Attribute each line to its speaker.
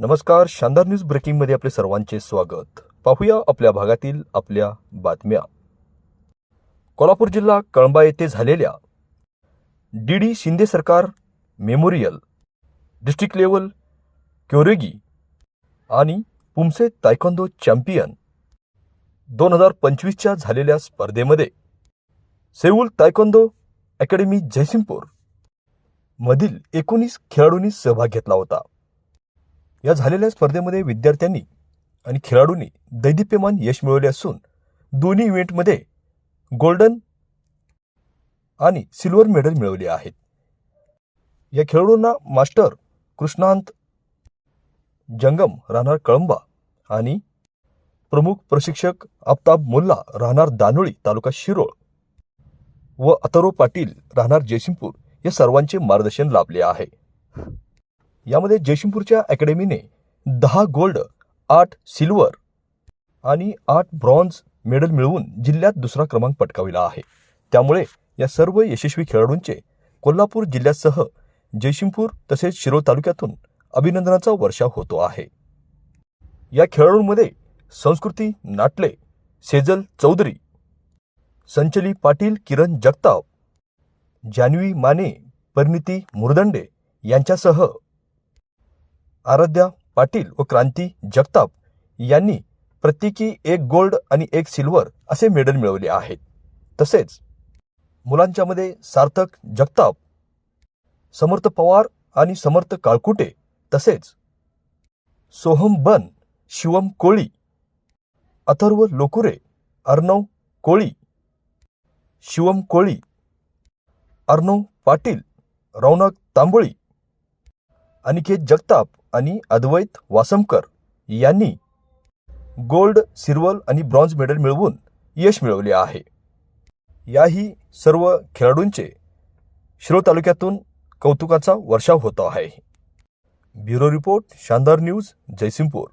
Speaker 1: नमस्कार शानदार न्यूज ब्रेकिंगमध्ये आपले सर्वांचे स्वागत. पाहूया आपल्या भागातील आपल्या बातम्या. कोल्हापूर जिल्हा कळंबा येथे झालेल्या डी डी शिंदे सरकार मेमोरियल डिस्ट्रिक्ट लेवल क्योरेगी आणि पुमसे तायकोंदो चॅम्पियन दोन हजार पंचवीसच्या झालेल्या स्पर्धेमध्ये सेऊल तायकोंदो अकॅडमी जयसिंगपूर मधील एकोणीस खेळाडूंनी सहभाग घेतला होता. या झालेल्या स्पर्धेमध्ये विद्यार्थ्यांनी आणि खेळाडूंनी दैदिप्यमान यश मिळवले असून दोन्ही इव्हेंटमध्ये गोल्डन आणि सिल्वर मेडल मिळवले आहेत. या खेळाडूंना मास्टर कृष्णांत जंगम राहणार कळंबा आणि प्रमुख प्रशिक्षक आफताब मोल्ला राहणार दानोळी तालुका शिरोळ व अतरो पाटील राहणार जयसिंगपूर या सर्वांचे मार्गदर्शन लाभले आहे. यामध्ये जयसिंगपूरच्या अकॅडमीने दहा गोल्ड आठ सिल्वर आणि आठ ब्रॉन्झ मेडल मिळवून जिल्ह्यात दुसरा क्रमांक पटकाविला आहे. त्यामुळे या सर्व यशस्वी खेळाडूंचे कोल्हापूर जिल्ह्यासह जयसिंगपूर तसेच शिरोळ तालुक्यातून अभिनंदनाचा वर्षाव होतो आहे. या खेळाडूंमध्ये संस्कृती नाटले सेजल चौधरी संचली पाटील किरण जगताप जान्हवी माने परिणिती मुरदंडे यांच्यासह आराध्या पाटील व क्रांती जगताप यांनी प्रत्येकी एक गोल्ड आणि एक सिल्वर असे मेडल मिळवले आहेत. तसेच मुलांच्यामध्ये सार्थक जगताप समर्थ पवार आणि समर्थ काळकुटे तसेच सोहम बन शिवम कोळी अथर्व लोकुरे अर्णव कोळी शिवम कोळी अर्णव पाटील रौनक तांबोळी अनिकेत जगताप आणि अद्वैत वासमकर यांनी गोल्ड सिल्वर आणि ब्रॉन्झ मेडल मिळवून यश मिळवले आहे. याही सर्व खेळाडूंचे शिरो तालुक्यातून कौतुकाचा वर्षाव होतो आहे. Bureau report Shandar news Jaysingpur.